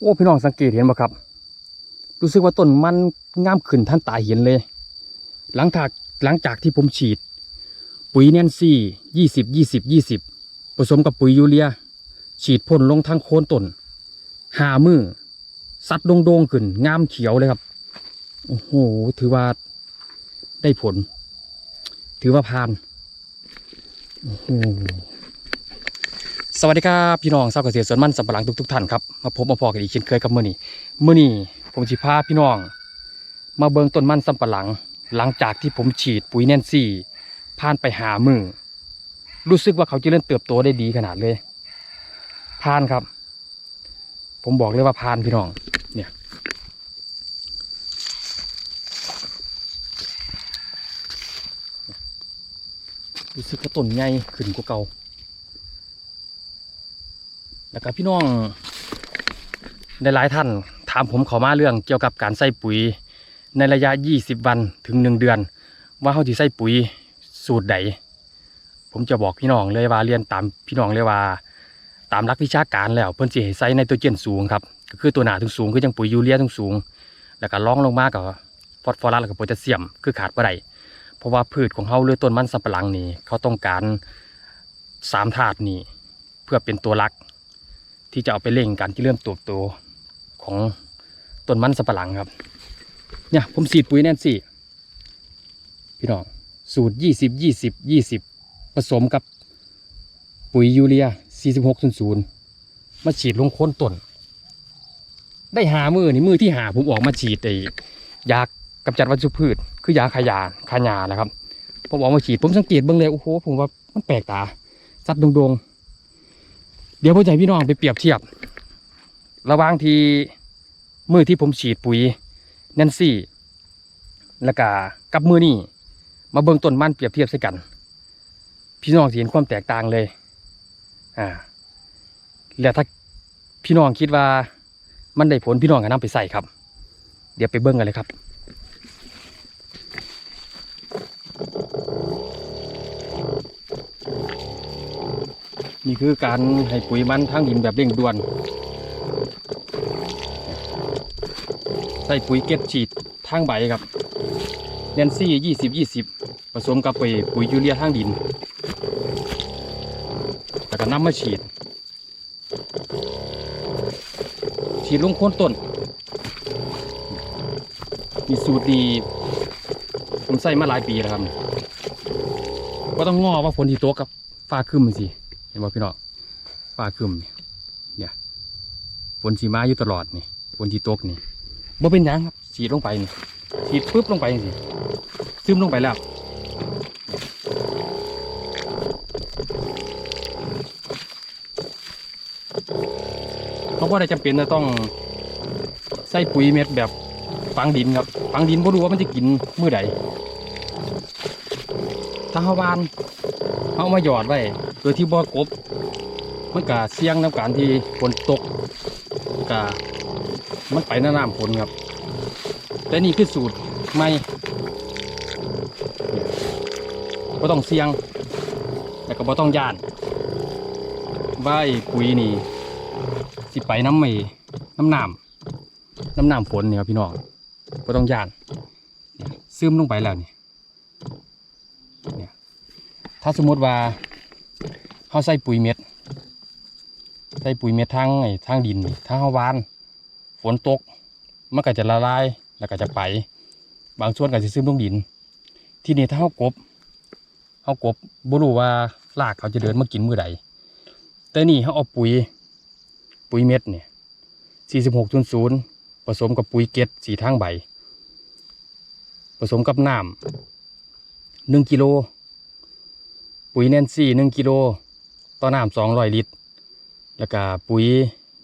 โอ้พี่น้องสังเกตเห็นบ่ครับ รู้สึกว่าต้นมันงามขึ้นท่านตาเห็นเลย หลังจากหลังจากที่ผมฉีด ปุ๋ยแนนซี่ยี่สิบยี่สิบยี่สิบผสมกับปุ๋ยยูเรีย ฉีดพ่นลงทางโคนต้นหามือสัดโด่งๆขึ้นงามเขียวเลยครับ โอ้โห ถือว่าได้ผล ถือว่าผ่าน โอ้โห สวัสดีครับพี่น้องชาวเกษตรสวนมันสำปะหลังทุกๆท่านครับมาพบมาพอกันอีกเช่นเคยกับมื่อนี้มื่อนี้ผมสิพาพี่น้อง มาเบิงต้นมันสำปะหลัง หลังจากที่ผมฉีดปุ๋ยแนนซี่ผ่านไปหามือรู้สึกว่าเขาจะเริ่มเติบโตได้ดีขนาดเลยผ่านครับ ผมบอกเลยว่าผ่านพี่น้องเนี่ยรู้สึกว่าต้นใหญ่ขึ้นกว่าเก่า แล้วก็พี่น้องในหลายท่าน ถามผมเขอมาเรื่องเกี่ยวกับการใส่ปุ๋ย ในระยะ 20 วันถึง 1 เดือน ว่าเขาจะใส่ปุ๋ยสูตรใดผมจะบอกพี่น้องเลยว่าเรียนตามพี่น้องเลยว่า ตามหลักวิชาการแล้วเพิ่นสิให้ใส่ในตัวเจนสูงครับก็คือตัวหนาถึงสูงคือจังปุ๋ยยูเรียถึงสูง แล้วก็ล่องลงมากกับฟอสฟอรัสแล้วก็โพแทสเซียม คือขาดบ่ได้เพราะว่าพืชของเขาหรือต้นมันสำปะหลังนี่เขาต้องการสามธาตุนี้เพื่อเป็นตัวหลัก ที่จะเอาไปเล่งการที่เริ่มตัวโตของต้นมันสปะหลังครับ เนี่ยผมสีดปุ๋ยแน่นสิพี่น้องสูตรยี่สิบยี่สิบยี่สิบผสมกับปุ๋ยยูเรียสี่สิบหกศูนย์ศูนย์มาฉีดลงโคนต้น ได้หามือนี่มือที่หาผมออกมาฉีดไอ้ยากำจัดวัชพืช คือยาขยาขายานะครับ ผมออกมาฉีดผมสังเกตเบ้างเลยโอ้โหผมว่ามันแปลกตาสัตว์ดงๆ เดี๋ยวผมจะให้พี่น้องไปเปรียบเทียบ ระหว่างที่มือที่ผมฉีดปุ๋ยแนนซี่แล้วก็กับมือนี่มาเบิ่งต้นมันเปรียบเทียบใส่กัน พี่น้องเห็นความแตกต่างเลย อ่า แล้วถ้าพี่น้องคิดว่ามันได้ผลพี่น้องก็นำไปใส่ครับ เดี๋ยวไปเบิ่งกันเลยครับ นี่คือการให้ปุ๋ยมันทางดินแบบเร่งด่วน ใส่ปุ๋ยเก็ดฉีดทางใบครับแนนซี่ยี่สิบยี่สิบผสมกับปุ๋ยปุ๋ยยูเรียทางดินแล้วก็น้ำมาฉีด ฉีดลงโคนต้น มีสูตรดีผมใส่มาหลายปีแล้วครับก็ต้องงอว่าฝนที่ตกกับฟ้าครึ้มมันสิ เห็นบ่พี่น้องฟ้าคึมนี่เนี่ยฝนสีมาอยู่ตลอดนี่ฝนที่ตกนี่บ่เป็นยังครับฉีดลงไปนี่ฉีดปึ๊บลงไปสิซึมลงไปแล้วเขาบ่ได้จำเป็นจะต้องใส่ปุ๋ยเม็ดแบบฝังดินครับฝังดินบ่รู้ว่ามันจะกินมื้อใดถ้าเฮาหวานเอามาหยอดไว้ ดยที่บ่อกบมันก็เสี่ยงน้ำการที่ฝนตกก็มันไปน้ำน้ำฝนครับ แต่นี่คือสูตรใหม่ก็ต้องเสี่ยงแล้วก็บ่ต้องย่านว่าไอ้ปุ๋ยนี่ สิไปน้ำไม่น้ำน้ำน้ำน้ำฝนเนี่ยครับพี่น้องก็ต้องย่านซึมลงไปแล้วนี่เนี่ยถ้าสมมติว่า เขาใส่ปุ๋ยเม็ด ใส่ปุ๋ยเม็ดทางไอ้ทางดินนี่ถ้าเขาหวาน ฝนตก มันก็จะละลาย แล้วก็จะไป บางส่วนก็จะซึมลงดิน ที่นี่ถ้าเขากบเขากบบ่รู้ว่ารากเขาจะเดินมากินมือใด แต่นี่เขาเอาปุ๋ย ปุ๋ยเม็ดเนี่ย4600ผสมกับปุ๋ยเกล็ดสีทางใบ ผสมกับน้ำหนึ่งกิโลปุ๋ยแนนซี่หนึ่งกิโล ต่อน้ำสองร้อยลิตร แล้วก็ปุ๋ย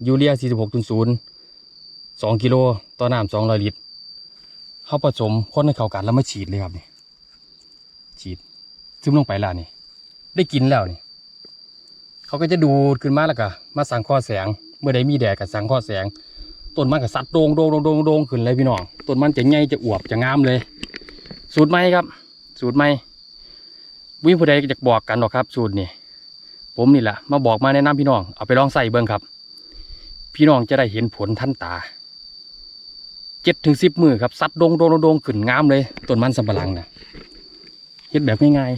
ยูเรียสี่สิบหกจุดศูนย์สองกิโลต่อน้ำสองร้อยลิตรเข้าผสมคนให้เข้ากันแล้วมาฉีดเลยครับนี่ฉีดซึมลงไปแล้วนี่ ได้กินแล้วนี่ เขาก็จะดูดขึ้นมาแล้วก็มาสังเคราะห์แสง เมื่อใดมีแดดกับสังเคราะห์แสง ต้นมันก็สัดโดงโดงโดงโดงโดงขึ้นเลยพี่น้อง ต้นมันจะใหญ่จะอวบจะงามเลย สูตรใหมครับ สูตรใหม่วิ่งผู้ใดอยากบอกกันหรอกครับ สูตรนี่ ผมนี่แหละมาบอกมาแนะนำพี่น้องเอาไปลองใส่เบิ้งครับ พี่น้องจะได้เห็นผลท่านตาเจ็ดถึงสิบมือครับสัดดงโดงโดงขึ้นงามเลยต้นมันสำปะหลังนะเฮ็ดแบบง่าย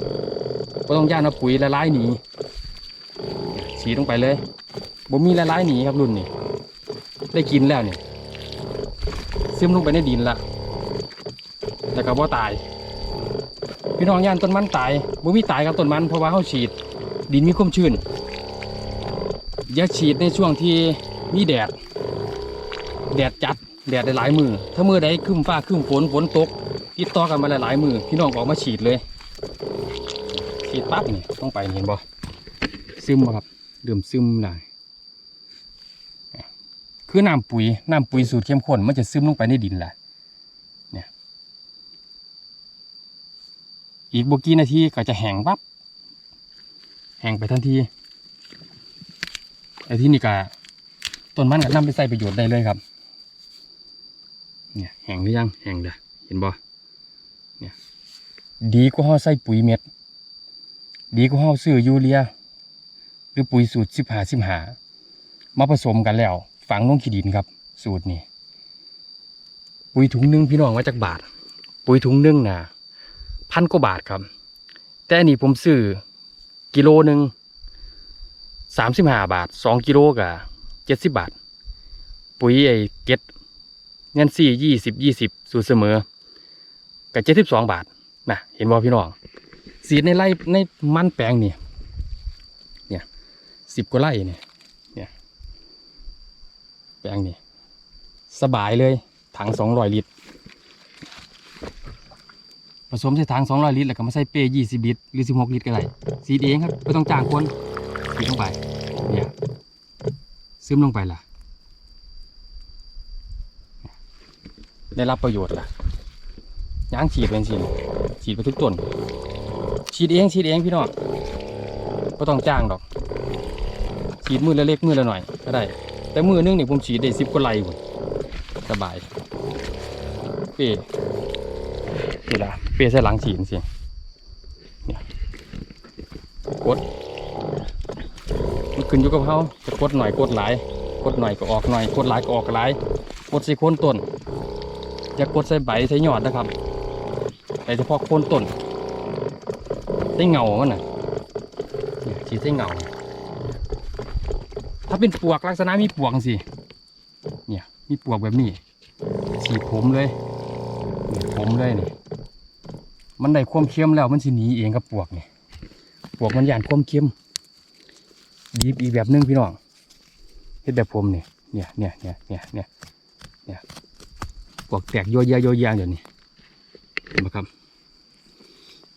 ๆก็ต้องย่านเอาปุ๋ยละลายหนีฉีดลงไปเลยบ่มีละลายหนีครับรุ่นนี้ได้กินแล้วเนี่ยซึมลงไปในดินละแล้วก็บ่ตาย พี่น้องย่านต้นมันตายบ่มีตายครับต้นมันเพราะว่าเขาฉีด ดินมีความชื้น อย่าฉีดในช่วงที่มีแดด แดดจัด แดดหลายมือ ถ้ามือใดครึ้มฟ้าครึ้มฝนฝนตกติดต่อกันมาหลายๆมือพี่น้องออกมาฉีดเลย ฉีดปั๊บนี่ต้องไปเห็นบ่ซึมบ่ครับเริ่มซึมหลายคือน้ำปุ๋ยน้ำปุ๋ยสูตรเข้มข้นมันจะซึมลงไปในดินแหละเนี่ยอีกบกี่นาทีก็จะแห้งปั๊บ แห้งไปทันทีไอ้ที่นี่ก็ต้นมันก็นำไปใส่ประโยชน์ได้เลยครับ เนี่ยแห้งหรือยังแห้งเด้อเห็นบ่เนี่ยดีกว่าเฮาใส่ปุ๋ยเม็ด ดีกว่าเฮาซื้อยูเรีย หรือปุ๋ยสูตรสิบหาสิบหามาผสมกันแล้ว ฝังลงขี้ดินครับ สูตรนี้ปุ๋ยถุงนึงพี่น้องมาจากบาท ปุ๋ยถุงนึงนะพันกว่าบาทครับ แต่นนี้ผมซื้อ กิโลหนึ่งสามสิบห้าบาทสองกิโลกับเจ็ดสิบบาท ปุ๋ยไอ้เก็ดเงินสี่ยี่สิบยี่สิบสูตรเสมอ กับเจ็ดสิบสองบาทนะเห็นบ่พี่น้องสีในไร่ในมันแปลงนี่เนี่ยสิบกว่าไร่เนี่ยเนี่ยแปลงนี่สบายเลยถังสองร้อยลิตร สมใส่ถัง200 ลิตรแล้วก็มาใส่เปย์20 ลิตรหรือ 16 ลิตรก็ได้สีดเองครับไม่ต้องจ้างคนสีดลงไปเนี่ยซึมลงไปล่ะ ได้รับประโยชน์ล่ะย่างฉีดเป็นสิฉีดไปทุกต้นฉีดเองฉีดเองพี่น้องไม่ต้องจ้างดอก ฉีดมือละเล็กมือละหน่อยก็ได้ แต่มือนึงเนี่ยผมฉีดได้สิบกว่าไร่สบายเปร ย์นี่ละเปียใส่หลังฉีนสิเนี่ยกดมันขึ้นอยู่กับเขาจะกดหน่อยกดหลายกดหน่อยก็ออกหน่อยกดหลายก็ออกหลายกดใส่โคนต้นอย่ากดใส่ใบใส่ยอดนะครับแต่เฉพาะโคนต้นใส่เงามันน่ะฉีดใส่เงา ถ้าเป็นปวกลักษณะมีปวกสิเนี่ยมีปวกแบบนี้ฉีดผมเลยผมเลยนี่ มันได้ความเค็มแล้วมันสิหนีเองกับปวกนี่ปวกมันหย่านความเค็มดีบอีแบบนึงพี่น้องเฮ็ดแบบผมนี่เนี่ยเนี่ยเนี่ยเนี่ยเนี่ยเนี่ยปวกแตกโยเยะโยเยะเดี๋ยวนี้เห็นไหมครับ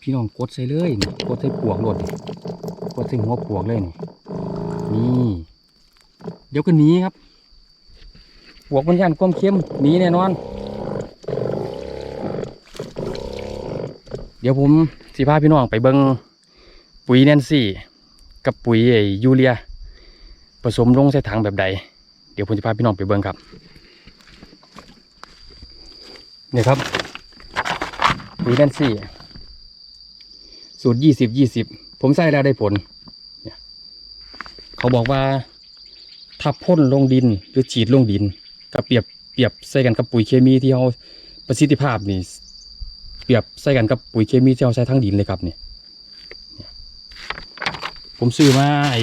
พี่น้องกดใส่เลยนี่กดใส่ปวกรถนี่กดใส่หัวปวกเลยนี่นี่เดี๋ยวก็หนีครับปวกมันย่านความเค็มหนีแน่นอน ดี๋ยวผมสิพาพี่น้องไปเบิงปุ๋ยแนนซี่ กับปุ๋ยไอ้ยูเรีย ผสมลงใส่ถังแบบใด เดี๋ยวผมจะพาพี่น้องไปเบิงครับเนี่ยครับ ปุ๋ยแนนซี่ สูตรยี่สิบยี่สิบผมใส่แล้วได้ผลเเขาบอกว่าถ้าพ่นลงดินหรือฉีดลงดินก็เปรียบเปรียบใส่กันกับปุ๋ยเคมีที่เขาประสิทธิภาพนี่ เปรียบใส่กันกับปุ๋ยเคมีที่เราใช้ทั้งดินเลยครับเนี่ยผมซื้อมาไอ้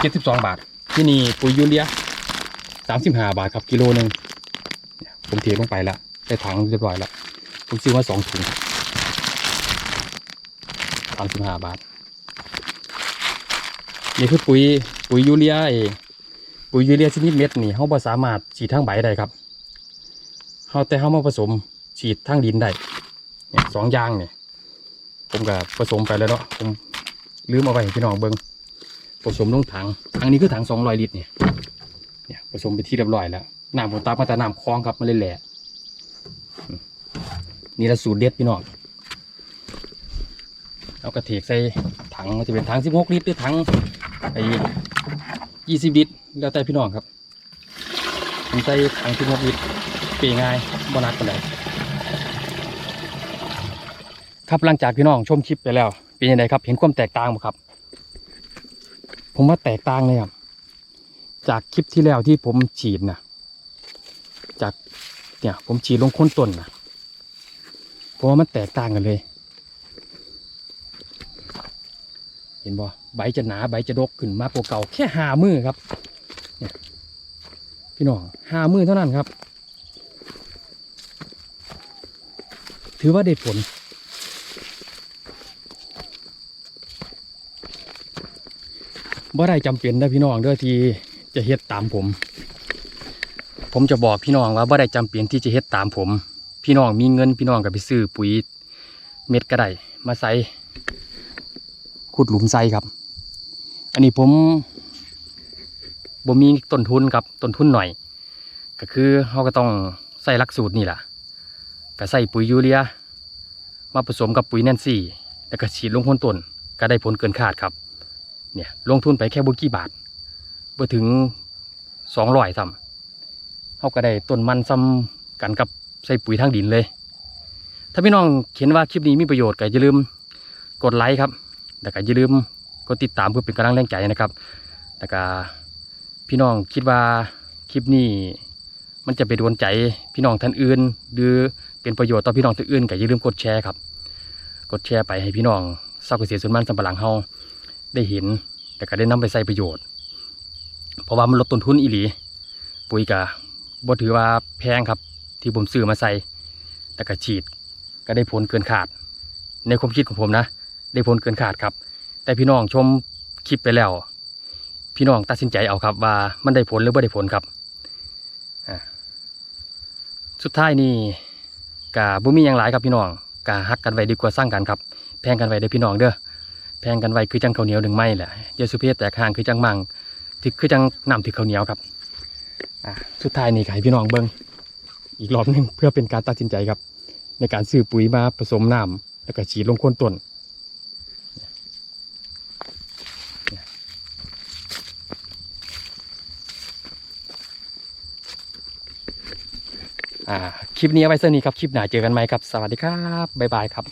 เจ็ดสิบสองบาท ที่นี่ปุ๋ยยูเรียสามสิบห้าบาทครับกิโลหนึ่งผมเทลงไปแล้วใส่ถังเรียบร้อยล้วผมซื้อมาสองถุงสามสิบห้าบาทนี่คือปุ๋ยปุ๋ยยูเรียไอ้ปุ๋ยยูเรียชนิดเม็ดนี่เขาบ่สามารถฉีดทั้งใบได้ครับเขาแต่เขามาผสม ฉีดทั้งดินได้เนี่ยสองอย่างเนี่ยผมก็ผสมไปแล้วเนาะผมลืมเอาไปพี่น้องเบิ้งผสมลงถังถังนี้คือถังสองร้อยลิตรเนี่ยเนี่ยผสมไปที่เรียบร้อยแล้วน้ำผมตามมาแต่น้ำคลองครับมันเลยแหละนี่ละสูตรเด็ดพี่น้องเอากระเทกใส่ถังจะเป็นถังสิบหกลิตรหรือถังไอ้ยี่สิบลิตรแล้วแต่พี่น้องครับผมใส่ถังสิบหกลิตรเปรีง่ายบนักปานใด ครับหลังจากพี่น้องชมคลิปไปแล้ว เป็นยังไงครับ เห็นความแตกต่างไหมครับ ผมว่าแตกต่างเลยครับ จากคลิปที่แล้วที่ผมฉีดนะจากเนี่ย ผมฉีดลงค้นต้นนะเพราะว่ามันแตกต่างกันเลย เห็นบ่ใบจะหนาใบจะดกขึ้นมากกว่าเก่าแค่หามือครับเนี่ยพี่น้องหามือเท่านั้นครับ ถือว่าได้ผล บ่ได้จำเป็นนะพี่น้องเด้อที่จะเฮ็ดตามผม ผมจะบอกพี่น้องว่าบ่ได้จำเป็นที่จะเฮ็ดตามผม พี่น้องมีเงินพี่น้องก็ไปซื้อปุ๋ยเม็ดก็ได้มาใส่ขุดหลุมใส่ครับ อันนี้ผมบ่มีต้นทุนครับต้นทุนหน่อย ก็คือเราก็ต้องใส่ลักสูตรนี่แหละก็ใส่ปุ๋ยยูเรีย มาผสมกับปุ๋ยแนนซี่ แล้วก็ฉีดลงพ้นต้นก็ได้ผลเกินคาดครับ เนี่ยลงทุนไปแค่บุกี่บาทบ่ถึงสองร้อยซ้ำเขาก็ได้ต้นมันซ้ำกันกับใส่ปุ๋ยทางดินเลย ถ้าพี่น้องเห็นว่าคลิปนี้มีประโยชน์ก็อย่าลืมกดไลค์ครับแล้วก็อย่าลืมกดติดตามเพื่อเป็นกำลังแรงใจนะครับแล้วก็พี่น้องคิดว่าคลิปนี้มันจะไปโดนใจพี่น้องท่านอื่น หรือเป็นประโยชน์ต่อพี่น้องท่านอื่นก็อย่าลืมกดแชร์ครับ กดแชร์ไปให้พี่น้องเศร้าเกษตรส่วนมันสำปะหลังเฮา ได้เห็น แต่ก็ได้นำไปใส่ประโยชน์ เพราะว่ามันลดต้นทุนอีหลี ปุ๋ยกะบ่ถือว่าแพงครับ ที่ผมซื้อมาใส่แต่ก็ฉีดก็ได้ผลเกินขาด ในความคิดของผมนะ ได้ผลเกินขาดครับ แต่พี่น้องชมคลิปไปแล้ว พี่น้องตัดสินใจเอาครับว่ามันได้ผลหรือไม่ได้ผลครับสุดท้ายนี่กะบ่มีอย่างหลายครับพี่น้องกะฮักกันไว้ดีกว่าสร้างกันครับ แพงกันไว้เด้อพี่น้องเด้อ แพงกันไว้คือจังข้าวเหนียวหนึ่งไม้แหละเยาสุเพศแตกห่างคือจังมังคือจังน้ำที่ข้าวเหนียวครับอะสุดท้ายนี่ก็ให้พี่น้องเบิ้งอีกรอบหนึงเพื่อเป็นการตัดสินใจครับ ในการซื้อปุ๋ยมาผสมน้ำแล้วก็ฉีดลงโคนต้นคลิปนี้เอาไว้เท่านี้ครับ คลิปหน้าเจอกันไหมครับ สวัสดีครับ บ๊ายบายครับ